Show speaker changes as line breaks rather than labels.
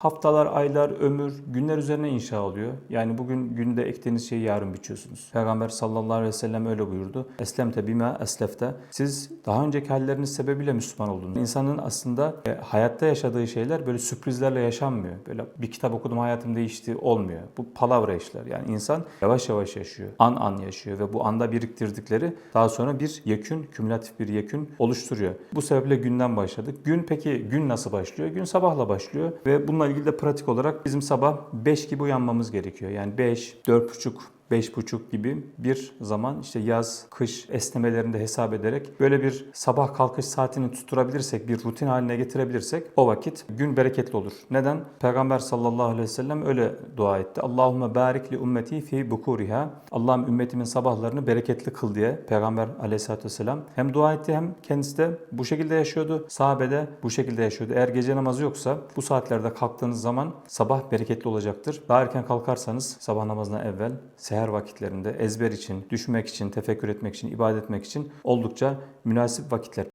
Haftalar, aylar, ömür, günler üzerine inşa oluyor. Yani bugün günde ektiğiniz şeyi yarın biçiyorsunuz. Peygamber sallallahu aleyhi ve sellem öyle buyurdu. Eslemte bima eslefte. Siz daha önceki halleriniz sebebiyle Müslüman oldunuz. İnsanın aslında e, hayatta yaşadığı şeyler böyle sürprizlerle yaşanmıyor. Böyle bir kitap okudum hayatım değişti olmuyor. Bu palavra işler. Yani insan yavaş yavaş yaşıyor. An an yaşıyor ve bu anda biriktirdikleri daha sonra bir yekün, kümülatif bir yekün oluşturuyor. Bu sebeple günden başladık. Gün peki gün nasıl başlıyor? Gün sabahla başlıyor ve bununla ilgili de pratik olarak bizim sabah 5 gibi uyanmamız gerekiyor. Yani 5, 4.30 5.30 gibi bir zaman işte yaz, kış esnemelerinde hesap ederek böyle bir sabah kalkış saatini tutturabilirsek, bir rutin haline getirebilirsek o vakit gün bereketli olur. Neden? Peygamber sallallahu aleyhi ve sellem öyle dua etti. Allahümme barik li ümmeti fi bukuriha. Allah'ım ümmetimin sabahlarını bereketli kıl diye Peygamber aleyhissalatü vesselam hem dua etti hem kendisi de bu şekilde yaşıyordu. Sahabe de bu şekilde yaşıyordu. Eğer gece namazı yoksa bu saatlerde kalktığınız zaman sabah bereketli olacaktır. Daha erken kalkarsanız sabah namazına evvel seher vakitlerinde ezber için, düşünmek için, tefekkür etmek için, ibadet etmek için oldukça münasip vakitler.